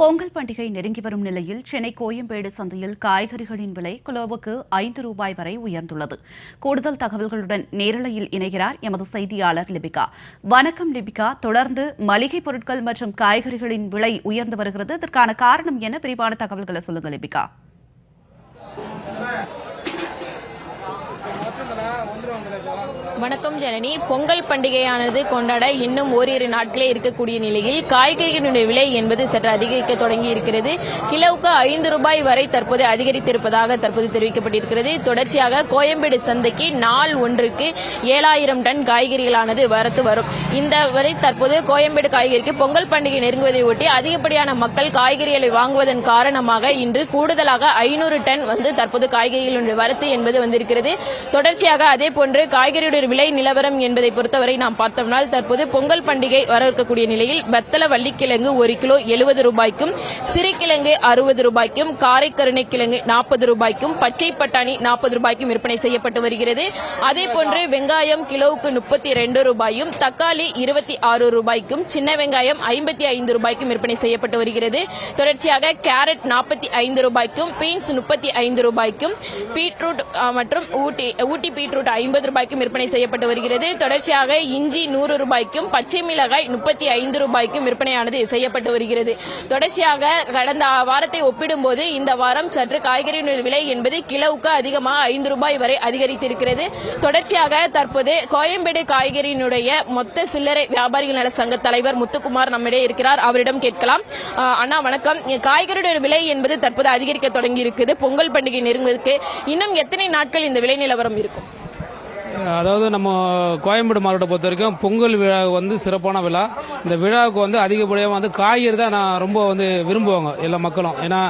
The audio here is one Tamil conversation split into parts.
பொங்கல் பண்டிகை நெருங்கி வரும் நிலையில் சென்னை கோயம்பேடு சந்தையில் காய்கறிகளின் விலை கிலோவுக்கு ஐந்து ரூபாய் வரை உயர்ந்துள்ளது கூடுதல் தகவல்களுடன் நேரலையில் இணைகிறார் எமது செய்தியாளர் லிபிகா வணக்கம் லிபிகா தொடர்ந்து மளிகை பொருட்கள் மற்றும் காய்கறிகளின் விலை உயர்ந்து வருகிறது இதற்கான காரணம் என்ன விரிவான தகவல்களை சொல்லுங்க லிபிகா வணக்கம் ஜனனி. பொங்கல் பண்டிகையானது கொண்டாட இன்னும் ஓரிரு நாட்களே இருக்கக்கூடிய நிலையில் காய்கறிகளுடைய விலை என்பது சற்று அதிகரிக்க தொடங்கி இருக்கிறது கிலோவுக்கு ஐந்து ரூபாய் வரை தற்போது அதிகரித்திருப்பதாக தற்போது தெரிவிக்கப்பட்டிருக்கிறது. தொடர்ச்சியாக கோயம்பேடு சந்தைக்கு நாள் ஒன்றுக்கு ஏழாயிரம் டன் காய்கறிகளானது வரத்து வரும். இந்த வரை தற்போது கோயம்பேடு காய்கறிக்கு பொங்கல் பண்டிகை நெருங்குவதை ஒட்டி அதிகப்படியான மக்கள் காய்கறிகளை வாங்குவதன் காரணமாக இன்று கூடுதலாக ஐநூறு டன் வந்து தற்போது காய்கறிகளுடைய வரத்து என்பது வந்திருக்கிறது. தொடர்ச்சியாக அதே போன்று காய்கறியுடைய விலை நிலவரம் என்பதை பொறுத்தவரை நாம் பார்த்தோம்னால் தற்போது பொங்கல் பண்டிகை வர இருக்கக்கூடிய நிலையில் வெத்தல வள்ளிக்கிழங்கு ஒரு கிலோ எழுபது ரூபாய்க்கும் சிறுகிழங்கு அறுபது ரூபாய்க்கும் காரைக்கருணை கிழங்கு நாற்பது ரூபாய்க்கும் பச்சை பட்டாணி நாற்பது ரூபாய்க்கும் விற்பனை செய்யப்பட்டு வருகிறது. அதே போன்று வெங்காயம் கிலோவுக்கு முப்பத்தி ரெண்டு ரூபாயும் தக்காளி இருபத்தி ஆறு ரூபாய்க்கும் சின்ன வெங்காயம் ஐம்பத்தி ஐந்து ரூபாய்க்கும் விற்பனை செய்யப்பட்டு வருகிறது. தொடர்ச்சியாக கேரட் நாற்பத்தி ஐந்து ரூபாய்க்கும் பீன்ஸ் முப்பத்தி ஐந்து ரூபாய்க்கும் பீட்ரூட் மற்றும் ஊட்டி ஊட்டி பீட்ரூட் ஐம்பது ரூபாய்க்கும் விற்பனை செய்யப்பட்டு வருகிறது. தொடர்ச்சியாக இஞ்சி நூறு ரூபாய்க்கும் பச்சை மிளகாய் முப்பத்தி ஐந்து ரூபாய்க்கும் விற்பனையானது செய்யப்பட்டு வருகிறது. தொடர்ச்சியாக கடந்த வாரத்தை ஒப்பிடும்போது இந்த வாரம் சற்று காய்கறிகளின் விலை என்பது கிலோவுக்கு அதிகமாக ஐந்து ரூபாய் வரை அதிகரித்திருக்கிறது. தொடர்ச்சியாக தற்போது கோயம்பேடு காய்கறியினுடைய மொத்த சில்லறை வியாபாரிகள் நல சங்க தலைவர் முத்துக்குமார் நம்மிடையே இருக்கிறார். அவரிடம் கேட்கலாம். அண்ணா வணக்கம். காய்கறியுடைய விலை என்பது தற்போது அதிகரிக்க தொடங்கி இருக்குது பொங்கல் பண்டிகை நெருங்குவதற்கு இன்னும் எத்தனை நாட்கள் இந்த விலை நிலவரம் இருக்கும்? அதாவது நம்ம கோயம்பேடு மாவட்டத்தை பொறுத்த வரைக்கும் பொங்கல் விழா வந்து சிறப்பான விழா. இந்த விழாவுக்கு வந்து அதிகப்படியாக வந்து காய்கறி தான் நான் ரொம்ப வந்து விரும்புவாங்க எல்லா மக்களும். ஏன்னா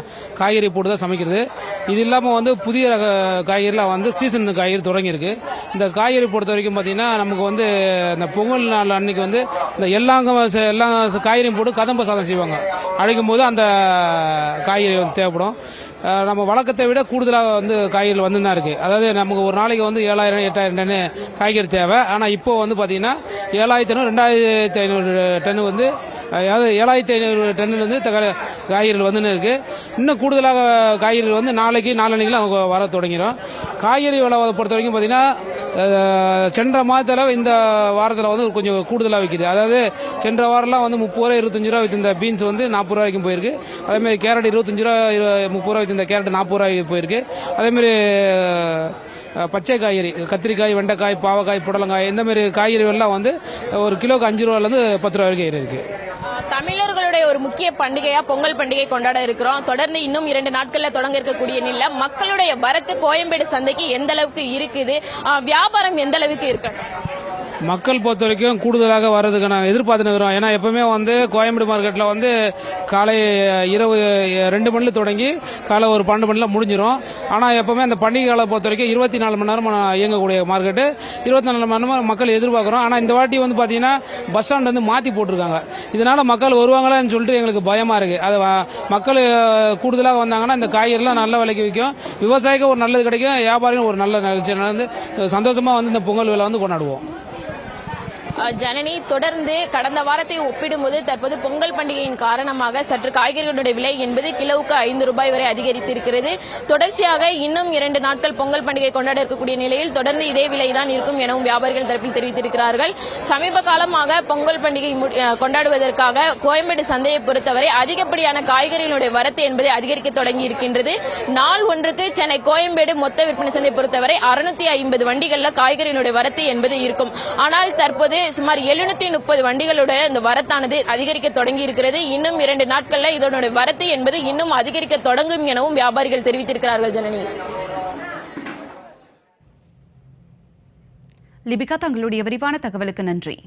காய்கறி போட்டு தான் சமைக்கிறது. இது இல்லாமல் வந்து புதிய ரக காய்கறிலாம் வந்து சீசன் காய்கறி தொடங்கியிருக்கு. இந்த காய்கறி பொறுத்த வரைக்கும் பார்த்தீங்கன்னா நமக்கு வந்து இந்த பொங்கல் நாள் அன்னைக்கு வந்து இந்த எல்லா எல்லா காய்கறியும் போட்டு கதம்ப சாதம் செய்வாங்க. அழைக்கும் போது அந்த காய்கறி வந்து தேவைப்படும். நம்ம வழக்கத்தை விட கூடுதலாக வந்து காய்கறிகள் வந்து தான் இருக்குது அதாவது நமக்கு ஒரு நாளைக்கு வந்து ஏழாயிரம் எட்டாயிரம் டன்னு காய்கறி தேவை. ஆனால் இப்போ வந்து பார்த்தீங்கன்னா ஏழாயிரத்தி ஐநூறு ரெண்டாயிரத்தி ஐநூறு டன்னு வந்து அதாவது ஏழாயிரத்தி ஐநூறு டன்னுலேருந்து காய்கறிகள் வந்துன்னு இருக்குது இன்னும் கூடுதலாக காய்கறிகள் வந்து நாளைக்கு நாளன்னைக்குலாம் வர தொடங்கிடும் காய்கறி விலை பொறுத்த வரைக்கும் பார்த்தீங்கன்னா சென்ற மாதத்தில் இந்த வாரத்தில் வந்து கொஞ்சம் கூடுதலாக விற்கிது அதாவது சென்ற வாரம்லாம் வந்து முப்பது ரூபா இருபத்தஞ்சு ரூபா வித்திருந்த இந்த பீன்ஸ் வந்து நாற்பது ரூபா வரைக்கும் போயிருக்கு. அதேமாதிரி கேரட் இருபத்தஞ்சு ரூபா முப்பது ரூபா வித்திருந்த கேரட் நாற்பது ரூபாய்க்கு போயிருக்கு. அதேமாதிரி பச்சை காய்கறி கத்திரிக்காய் வெண்டைக்காய் பாவக்காய் புடலங்காய் இந்த மாதிரி காய்கறிகள்லாம் வந்து ஒரு கிலோக்கு அஞ்சு ரூபாலேருந்து பத்து ரூபா வரைக்கும் ஏறி இருக்குது ஒரு முக்கிய பண்டிகையா பொங்கல் பண்டிகை கொண்டாட இருக்கிறோம். தொடர்ந்து இன்னும் இரண்டு நாட்கள்ல தொடங்க இருக்கக்கூடிய நில மக்களுடைய வரத்து கோயம்பேடு சந்தைக்கு எந்த அளவுக்கு இருக்குது? வியாபாரம் எந்த அளவுக்கு இருக்கு மக்கள் பொறுத்த வரைக்கும் கூடுதலாக வர்றதுக்கு நான் எதிர்பார்த்துனுக்கிறோம் ஏன்னா எப்பவுமே வந்து கோயம்பேடு மார்க்கெட்டில் வந்து காலை இரவு ரெண்டு மணில தொடங்கி காலை ஒரு பன்னெண்டு மணில முடிஞ்சிடும் ஆனால் எப்பவுமே அந்த பண்டிகை காலை பொறுத்த வரைக்கும் இருபத்தி நாலு மணி நேரம் இயங்கக்கூடிய மார்க்கெட்டு. இருபத்தி நாலு மணி நேரம் மக்கள் எதிர்பார்க்குறோம். ஆனால் இந்த வாட்டி வந்து பார்த்தீங்கன்னா பஸ் ஸ்டாண்ட் வந்து மாற்றி போட்டிருக்காங்க. இதனால் மக்கள் வருவாங்களான்னு சொல்லிட்டு எங்களுக்கு பயமாக இருக்குது அது மக்கள் கூடுதலாக வந்தாங்கன்னா இந்த காய்கறிலாம் நல்ல விலைக்கு விற்கும் விவசாயிக்கு ஒரு நல்லது கிடைக்கும் வியாபாரியும் ஒரு நல்ல நிகழ்ச்சி நடந்து சந்தோஷமாக வந்து இந்த பொங்கல் விழா வந்து கொண்டாடுவோம். ஜனனி தொடர்ந்து கடந்த வாரத்தை ஒப்பிடும்போது தற்போது பொங்கல் பண்டிகையின் காரணமாக சற்று காய்கறிகளுடைய விலை என்பது கிலோவுக்கு ஐந்து ரூபாய் வரை அதிகரித்திருக்கிறது. தொடர்ச்சியாக இன்னும் இரண்டு நாட்கள் பொங்கல் பண்டிகை கொண்டாட இருக்கக்கூடிய நிலையில் தொடர்ந்து இதே விலை தான் இருக்கும் எனவும் வியாபாரிகள் தரப்பில் தெரிவித்திருக்கிறார்கள். சமீப காலமாக பொங்கல் பண்டிகை கொண்டாடுவதற்காக கோயம்பேடு சந்தையை பொறுத்தவரை அதிகப்படியான காய்கறிகளுடைய வரத்து என்பதை அதிகரிக்க தொடங்கி இருக்கின்றது நாள் ஒன்றுக்கு சென்னை கோயம்பேடு மொத்த விற்பனை சந்தை பொறுத்தவரை அறுநூத்தி ஐம்பது வண்டிகளில் காய்கறிகளுடைய வரத்து என்பது இருக்கும். ஆனால் தற்போது சுமார் எழுநூத்தி முப்பது வண்டிகளுடைய இந்த வரத்தானது அதிகரிக்க தொடங்கி இருக்கிறது இன்னும் இரண்டு நாட்கள்ல இதனுடைய வரத்து என்பது இன்னும் அதிகரிக்க தொடங்கும் எனவும் வியாபாரிகள் தெரிவித்திருக்கிறார்கள் ஜனனி. லிபிகா தங்களுடைய விரிவான தகவலுக்கு நன்றி.